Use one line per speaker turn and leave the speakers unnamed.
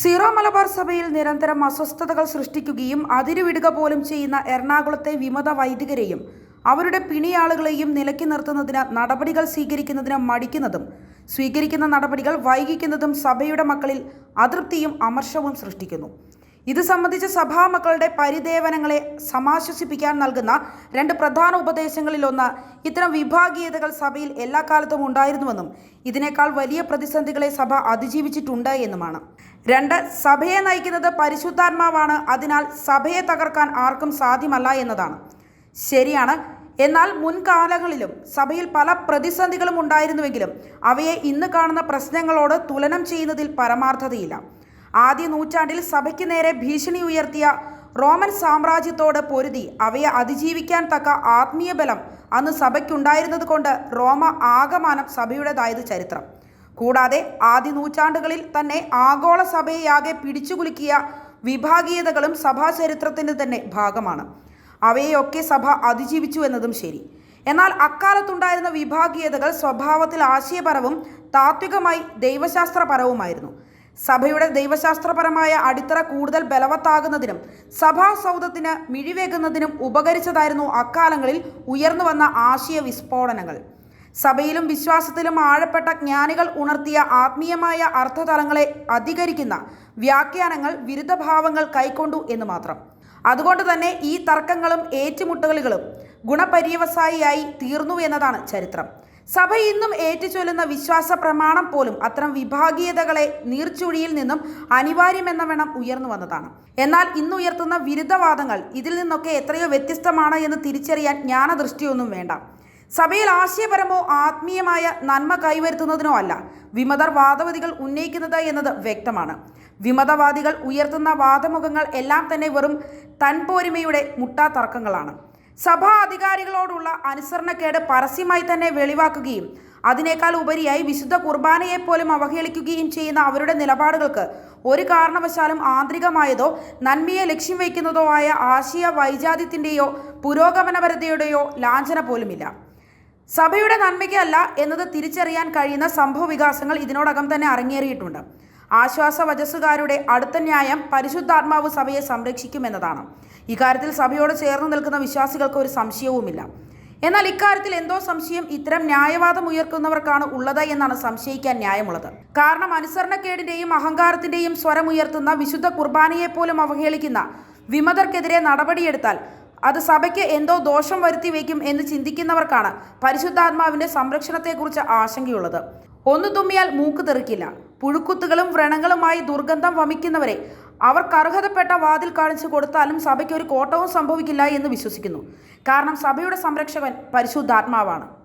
Zero Malabar സഭയിൽ നിരന്തരം അസ്വസ്ഥതകൾ സൃഷ്ടിക്കുകയും അതിരുവിടുക പോലും ചെയ്യുന്ന എറണാകുളത്തെ വിമത വൈദികരെയും അവരുടെ പിണിയാളുകളെയും നിലക്കി നിർത്തുന്നതിന് നടപടികൾ സ്വീകരിക്കുന്നതിന് മടിക്കുന്നതും സ്വീകരിക്കുന്ന നടപടികൾ വൈകിക്കുന്നതും സഭയുടെ മക്കളിൽ അതൃപ്തിയും അമർഷവും സൃഷ്ടിക്കുന്നു. ഇത് സംബന്ധിച്ച് സഭാമക്കളുടെ പരിദേവനങ്ങളെ സമാശ്വസിപ്പിക്കാൻ നൽകുന്ന രണ്ട് പ്രധാന ഉപദേശങ്ങളിലൊന്ന് ഇത്തരം വിഭാഗീയതകൾ സഭയിൽ എല്ലാ കാലത്തും ഉണ്ടായിരുന്നുവെന്നും ഇതിനേക്കാൾ വലിയ പ്രതിസന്ധികളെ സഭ അതിജീവിച്ചിട്ടുണ്ട് എന്നുമാണ്. രണ്ട് സഭയെ നയിക്കുന്നത് പരിശുദ്ധാത്മാവാണ്. അതിനാൽ സഭയെ തകർക്കാൻ ആർക്കും സാധ്യമല്ല എന്നതാണ്. ശരിയാണ്. എന്നാൽ മുൻകാലങ്ങളിലും സഭയിൽ പല പ്രതിസന്ധികളും ഉണ്ടായിരുന്നുവെങ്കിലും അവയെ ഇന്ന് കാണുന്ന പ്രശ്നങ്ങളോട് തുലനം ചെയ്യുന്നതിൽ പരമാർത്ഥതയില്ല. ആദ്യ നൂറ്റാണ്ടിൽ സഭയ്ക്ക് നേരെ ഭീഷണി ഉയർത്തിയ റോമൻ സാമ്രാജ്യത്തോട് പൊരുതി അവയെ അതിജീവിക്കാൻ തക്ക ആത്മീയ ബലം അന്ന് സഭയ്ക്കുണ്ടായിരുന്നത് കൊണ്ട് റോമ ആകമാനം സഭയുടേതായത് ചരിത്രം. കൂടാതെ ആദ്യ നൂറ്റാണ്ടുകളിൽ തന്നെ ആഗോള സഭയെയാകെ പിടിച്ചുകുലുക്കിയ വിഭാഗീയതകളും സഭാ സഭാചരിത്രത്തിന്റെ തന്നെ ഭാഗമാണ്. അവയെയൊക്കെ സഭ അതിജീവിച്ചു എന്നതും ശരി. എന്നാൽ അക്കാലത്തുണ്ടായിരുന്ന വിഭാഗീയതകൾ സ്വഭാവത്തിൽ ആശയപരവും താത്വികമായി ദൈവശാസ്ത്രപരവുമായിരുന്നു. സഭയുടെ ദൈവശാസ്ത്രപരമായ അടിത്തറ കൂടുതൽ ബലവത്താകുന്നതിനും സഭാ സഭാസൗധത്തിന് മിഴിവേകുന്നതിനും ഉപകരിച്ചതായിരുന്നു അക്കാലങ്ങളിൽ ഉയർന്നു വന്ന ആശയ വിസ്ഫോടനങ്ങൾ സഭയിലും വിശ്വാസത്തിലും ആഴപ്പെട്ട ജ്ഞാനികൾ ഉണർത്തിയ ആത്മീയമായ അർത്ഥതലങ്ങളെ അധികരിക്കുന്ന വ്യാഖ്യാനങ്ങൾ വിരുദ്ധഭാവങ്ങൾ കൈക്കൊണ്ടു എന്ന് മാത്രം. അതുകൊണ്ട് തന്നെ ഈ തർക്കങ്ങളും ഏറ്റുമുട്ടലുകളും ഗുണപര്യവസായിയായി തീർന്നു എന്നതാണ് ചരിത്രം. സഭ ഇന്നും ഏറ്റുചൊല്ലുന്ന വിശ്വാസ പ്രമാണം പോലും അത്തരം വിഭാഗീയതകളെ നീർച്ചുഴിയിൽ നിന്നും അനിവാര്യമെന്ന വേണം ഉയർന്നു വന്നതാണ്. എന്നാൽ ഇന്നുയർത്തുന്ന വിരുദ്ധവാദങ്ങൾ ഇതിൽ നിന്നൊക്കെ എത്രയോ വ്യത്യസ്തമാണ് എന്ന് തിരിച്ചറിയാൻ ജ്ഞാനദൃഷ്ടിയൊന്നും വേണ്ട. സഭയിൽ ആശയപരമോ ആത്മീയമായ നന്മ കൈവരുത്തുന്നതിനോ അല്ല വിമതർ വാദവതികൾ ഉന്നയിക്കുന്നത് എന്നത് വ്യക്തമാണ്. വിമതവാദികൾ ഉയർത്തുന്ന വാദമുഖങ്ങൾ എല്ലാം തന്നെ വെറും തൻപോരിമയുടെ മുട്ടാതർക്കങ്ങളാണ്. സഭാ അധികാരികളോടുള്ള അനുസരണക്കേട് പരസ്യമായി തന്നെ വെളിവാക്കുകയും അതിനേക്കാൾ ഉപരിയായി വിശുദ്ധ കുർബാനയെപ്പോലും അവഹേളിക്കുകയും ചെയ്യുന്ന അവരുടെ നിലപാടുകൾക്ക് ഒരു കാരണവശാലും ആന്തരികമായതോ നന്മയെ ലക്ഷ്യം വയ്ക്കുന്നതോ ആയ ആശയ വൈജാത്യത്തിന്റെയോ പുരോഗമനപരതയുടെയോ ലാഞ്ചന പോലുമില്ല. സഭയുടെ നന്മയ്ക്കല്ല എന്നത് തിരിച്ചറിയാൻ കഴിയുന്ന സംഭവ വികാസങ്ങൾ ഇതിനോടകം തന്നെ അരങ്ങേറിയിട്ടുണ്ട്. ആശ്വാസ വചസ്സുകാരുടെ അടുത്ത ന്യായം പരിശുദ്ധാത്മാവ് സഭയെ സംരക്ഷിക്കുമെന്നതാണ്. ഇക്കാര്യത്തിൽ സഭയോട് ചേർന്ന് നിൽക്കുന്ന വിശ്വാസികൾക്ക് ഒരു സംശയവുമില്ല. എന്നാൽ ഇക്കാര്യത്തിൽ എന്തോ സംശയം ഇത്തരം ന്യായവാദം ഉയർത്തുന്നവർക്കാണ് ഉള്ളത് എന്നാണ് സംശയിക്കാൻ ന്യായമുള്ളത്. കാരണം അനുസരണക്കേടിന്റെയും അഹങ്കാരത്തിന്റെയും സ്വരമുയർത്തുന്ന വിശുദ്ധ കുർബാനയെപ്പോലും അവഹേളിക്കുന്ന വിമതർക്കെതിരെ നടപടിയെടുത്താൽ അത് സഭയ്ക്ക് എന്തോ ദോഷം വരുത്തി വയ്ക്കും എന്ന് ചിന്തിക്കുന്നവർക്കാണ് പരിശുദ്ധാത്മാവിന്റെ സംരക്ഷണത്തെക്കുറിച്ച് ആശങ്കയുള്ളത്. ഒന്ന് തുമ്മിയാൽ മൂക്ക് തെറിക്കില്ല. പുഴുക്കുത്തുകളും വ്രണങ്ങളുമായി ദുർഗന്ധം വമിക്കുന്നവരെ അവർക്ക് അർഹതപ്പെട്ട വാതിൽ കാണിച്ചു കൊടുത്താലും സഭയ്ക്ക് ഒരു കോട്ടവും സംഭവിക്കില്ല എന്ന് വിശ്വസിക്കുന്നു. കാരണം സഭയുടെ സംരക്ഷകൻ പരിശുദ്ധാത്മാവാണ്.